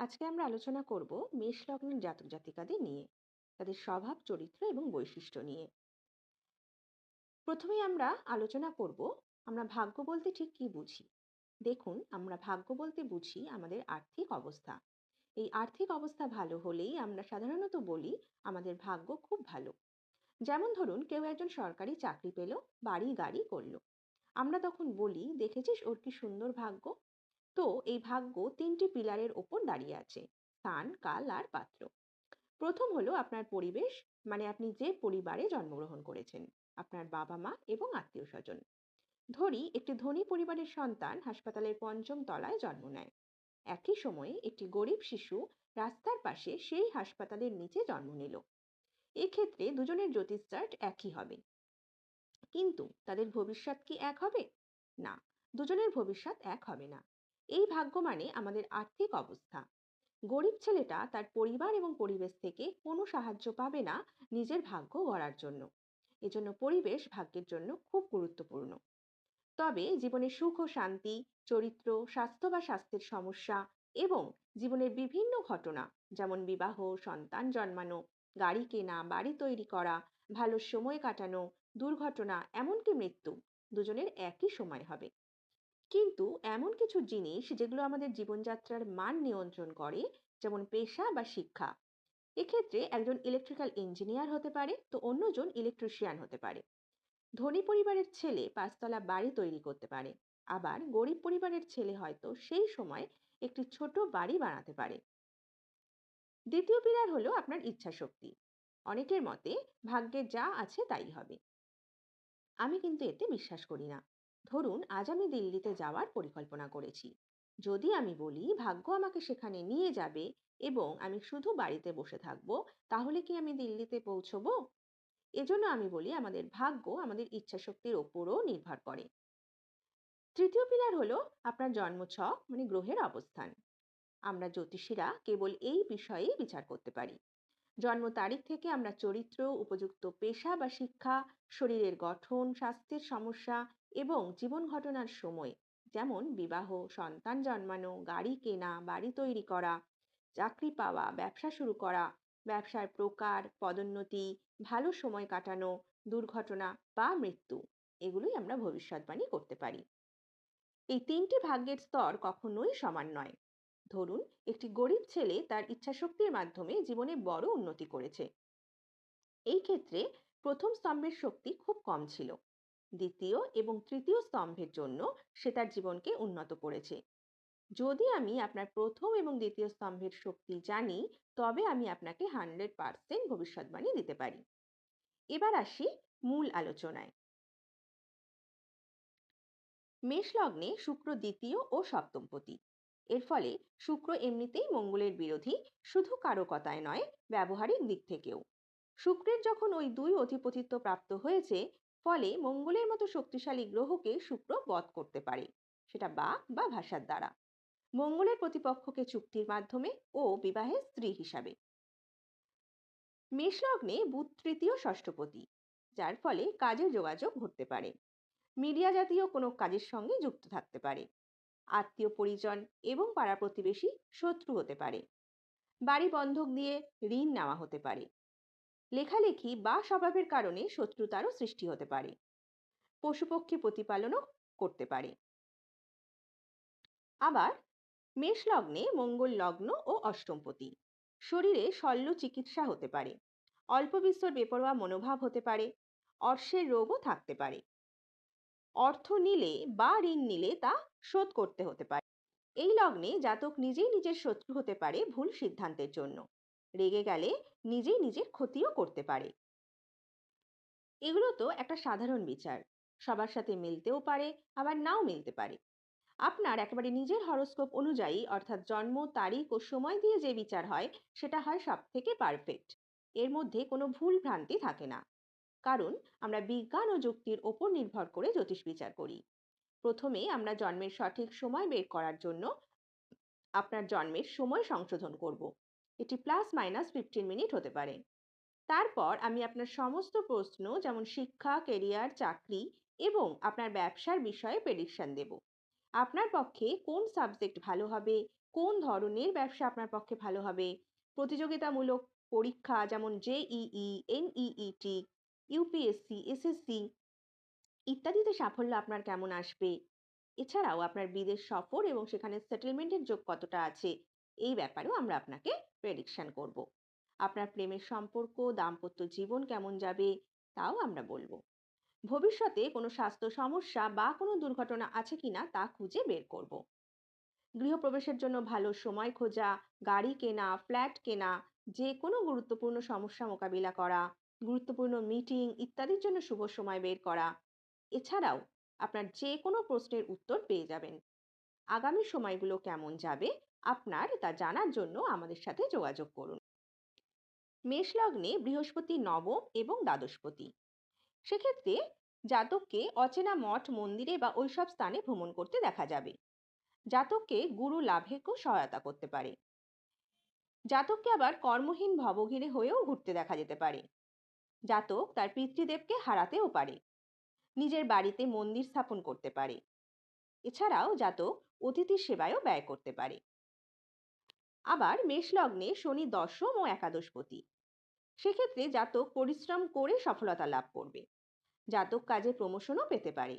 আজকে আমরা আলোচনা করব মেষ লগ্নের জাতক জাতিকাদের নিয়ে, তাদের স্বভাব, চরিত্র এবং বৈশিষ্ট্য নিয়ে। প্রথমে আমরা আলোচনা করব, আমরা ভাগ্য বলতে ঠিক কি বুঝি? দেখুন, আমরা ভাগ্য বলতে বুঝি আমাদের আর্থিক অবস্থা। এই আর্থিক অবস্থা ভালো হলেই আমরা সাধারণত বলি আমাদের ভাগ্য খুব ভালো। যেমন ধরুন, কেউ একজন সরকারি চাকরি পেল, বাড়ি গাড়ি করল। আমরা তখন বলি, দেখেছিস ওর কি সুন্দর ভাগ্য? তো এই ভাগ্য তিনটি পিলারের ওপর দাঁড়িয়ে আছে, স্থান, কাল আর পাত্র। প্রথম হলো আপনার পরিবেশ মানে আপনি যে পরিবারে জন্মগ্রহণ করেছেন, আপনার বাবা মা এবং আত্মীয় স্বজন ধরি একটি ধনী পরিবারের সন্তান হাসপাতালের পঞ্চম তলায় জন্ম নেয়। একই সময়ে একটি গরিব শিশু রাস্তার পাশে সেই হাসপাতালের নিচে জন্ম নিল। এক্ষেত্রে দুজনের জ্যোতিষ চার্ট একই হবে। কিন্তু তাদের ভবিষ্যৎ কি এক হবে? না, দুজনের ভবিষ্যৎ এক হবে না। এই ভাগ্য মানে আমাদের আর্থিক অবস্থা। গরিব ছেলেটা তার পরিবার এবং পরিবেশ থেকে কোনো সাহায্য পাবে না নিজের ভাগ্য গড়ার জন্য। এজন্য পরিবেশ ভাগ্যের জন্য খুব গুরুত্বপূর্ণ। তবে জীবনে সুখ ও শান্তি, চরিত্র, স্বাস্থ্য বা স্বাস্থ্যের সমস্যা এবং জীবনের বিভিন্ন ঘটনা যেমন বিবাহ, সন্তান জন্মানো, গাড়ি কেনা, বাড়ি তৈরি করা, ভালো সময় কাটানো, দুর্ঘটনা, এমনকি মৃত্যু দুজনের একই সময় হবে। কিন্তু এমন কিছু জিনিস যেগুলো আমাদের জীবনযাত্রার মান নিয়ন্ত্রণ করে, যেমন পেশা বা শিক্ষা। এক্ষেত্রে একজন ইলেকট্রিক্যাল ইঞ্জিনিয়ার হতে পারে, তো অন্যজন ইলেকট্রিশিয়ান হতে পারে। ধনী পরিবারের ছেলে পাঁচতলা বাড়ি তৈরি করতে পারে, আবার গরিব পরিবারের ছেলে হয়তো সেই সময় একটি ছোট বাড়ি বানাতে পারে। দ্বিতীয় পিলার হলো আপনার ইচ্ছা শক্তি অনেকের মতে ভাগ্যে যা আছে তাই হবে। আমি কিন্তু এতে বিশ্বাস করি না। ধরুন, আজ আমি দিল্লিতে যাওয়ার পরিকল্পনা করেছি। যদি আমি বলি, ভাগ্য আমাকে সেখানে নিয়ে যাবে এবং আমি শুধু বাড়িতে বসে থাকব, তাহলে কি আমি দিল্লিতে পৌঁছবো? এজন্য আমি বলি, আমাদের ভাগ্য আমাদের ইচ্ছা শক্তির ওপরও নির্ভর করে। তৃতীয় পিলার হলো আপনার জন্মছক মানে গ্রহের অবস্থান। আমরা জ্যোতিষীরা কেবল এই বিষয়েই বিচার করতে পারি। জন্ম তারিখ থেকে আমরা চরিত্র, উপযুক্ত পেশা বা শিক্ষা, শরীরের গঠন, স্বাস্থ্যের সমস্যা এবং জীবন ঘটনার সময়। যেমন বিবাহ, সন্তান জন্মানো, গাড়ি কেনা, বাড়ি তৈরি করা, চাকরি পাওয়া, ব্যবসা শুরু করা, ব্যবসার প্রকার, পদোন্নতি, ভালো সময় কাটানো, দুর্ঘটনা বা মৃত্যু। এগুলোই আমরা ভবিষ্যৎবাণী করতে পারি। এই তিনটি ভাগ্যের স্তর কখনোই সমান নয়। ধরুন, একটি গরিব ছেলে তার ইচ্ছাশক্তির মাধ্যমে জীবনে বড় উন্নতি করেছে। এই ক্ষেত্রে প্রথম স্তম্ভের শক্তি খুব কম ছিল। দ্বিতীয় এবং তৃতীয় স্তম্ভের জন্য সে তার জীবনকে উন্নত করেছে। যদি আমি আপনার প্রথম এবং দ্বিতীয় স্তম্ভের শক্তি জানি, তবে আমি আপনাকে হান্ড্রেড পার্সেন্ট ভবিষ্যৎবাণী দিতে পারি। এবার আসি মূল আলোচনায়। মেষ লগ্নে শুক্র দ্বিতীয় ও সপ্তমপতি এর ফলে শুক্র এমনিতেই মঙ্গলের বিরোধী, শুধু কারকতায় নয়, ব্যবহারিক দিক থেকেও। শুক্রের যখন ওই দুই অধিপতিত্ব প্রাপ্ত হয়েছে, ফলে মঙ্গলের মতো শক্তিশালী গ্রহকে শুক্র বধ করতে পারে, সেটা বাক বা ভাষার দ্বারা। মঙ্গলের প্রতিপক্ষকে চুক্তির মাধ্যমে ও বিবাহের স্ত্রী হিসাবে। মেষলগ্নে বুধ তৃতীয় ষষ্ঠপতি যার ফলে কাজের যোগাযোগ ঘটতে পারে। মিডিয়া জাতীয় কোনো কাজের সঙ্গে যুক্ত থাকতে পারে। আত্মীয় পরিজন এবং পাড়া প্রতিবেশী শত্রু হতে পারে। বাড়ি বন্ধক দিয়ে ঋণ নেওয়া হতে পারে। লেখালেখি বা স্বভাবের কারণে শত্রুতারও সৃষ্টি হতে পারে। পশুপক্ষী প্রতিপালনও করতে পারে। আবার মেষ লগ্নে মঙ্গল লগ্ন ও অষ্টমপতি। শরীরে শল্য চিকিৎসা হতে পারে। অল্প বিস্তর বেপরোয়া মনোভাব হতে পারে। অর্শের রোগও থাকতে পারে। অর্থ নিলে বা ঋণ নিলে তা শোধ করতে হতে পারে। এই লগ্নে জাতক নিজেই নিজের শত্রু হতে পারে ভুল সিদ্ধান্তের জন্য। রেগে গেলে নিজেই নিজের ক্ষতিও করতে পারে। এগুলো তো একটা সাধারণ বিচার। সবার সাথে মিলতেও পারে, আবার নাও মিলতে পারে। আপনার একেবারে নিজের হরস্কোপ অনুযায়ী, অর্থাৎ জন্ম, তারিখ ও সময় দিয়ে যে বিচার হয়, সেটা হয় সব থেকে পারফেক্ট এর মধ্যে কোনো ভুল ভ্রান্তি থাকে না। কারণ আমরা বিজ্ঞান ও যুক্তির ওপর নির্ভর করে জ্যোতিষ বিচার করি। প্রথমে আমরা জন্মের সঠিক সময় বের করার জন্য আপনার জন্মের সময় সংশোধন করব। এটি প্লাস মাইনাস ফিফটিন মিনিট হতে পারে। তারপর আমি আপনার সমস্ত প্রশ্ন যেমন শিক্ষা কেরিয়ার চাকরি এবং আপনার ব্যবসার বিষয়ে প্রেডিকশন দেব। আপনার পক্ষে কোন সাবজেক্ট ভালো হবে? কোন ধরনের ব্যবসা আপনার পক্ষে ভালো হবে? প্রতিযোগিতামূলক পরীক্ষা যেমন জেইই এনইইটি ইউপিএসসি এসএসসি ইত্যাদিতে সাফল্য আপনার কেমন আসবে? এছাড়াও আপনার বিদেশ সফর এবং সেখানে সেটেলমেন্টের যোগ কতটা আছে? এই ব্যাপারেও আমরা আপনাকে প্রেডিকশন করব। আপনার প্রেমের সম্পর্ক, দাম্পত্য জীবন কেমন যাবে? তাও আমরা বলব। ভবিষ্যতে কোনো স্বাস্থ্য সমস্যা বা কোনো দুর্ঘটনা আছে কিনা তা খুঁজে বের করব। গৃহপ্রবেশের জন্য ভালো সময় খোঁজা, গাড়ি কেনা ফ্ল্যাট কেনা যে কোনো গুরুত্বপূর্ণ সমস্যা মোকাবিলা করা গুরুত্বপূর্ণ মিটিং ইত্যাদির জন্য শুভ সময় বের করা। এছাড়াও আপনার যে কোনো প্রশ্নের উত্তর পেয়ে যাবেন। আগামী সময়গুলো কেমন যাবে আপনার তা জানার জন্য আমাদের সাথে যোগাযোগ করুন। মেষ লগ্নে বৃহস্পতি নবম এবং দ্বাদশপতি। সেক্ষেত্রে জাতককে অচেনা মঠ, মন্দিরে বা ওইসব স্থানে ভ্রমণ করতে দেখা যাবে। জাতককে গুরু লাভেকেও সহায়তা করতে পারে। জাতককে আবার কর্মহীন ভবঘিরে হয়েও ঘুরতে দেখা যেতে পারে। জাতক তার পিতৃদেবকে হারাতেও পারে। নিজের বাড়িতে মন্দির স্থাপন করতে পারে। এছাড়াও জাতক অতিথি সেবায়ও ব্যয় করতে পারে। আবার মেষলগ্নে শনি দশম ও একাদশপতি। সেক্ষেত্রে জাতক পরিশ্রম করে সফলতা লাভ করবে। জাতক কাজে প্রমোশনও পেতে পারে।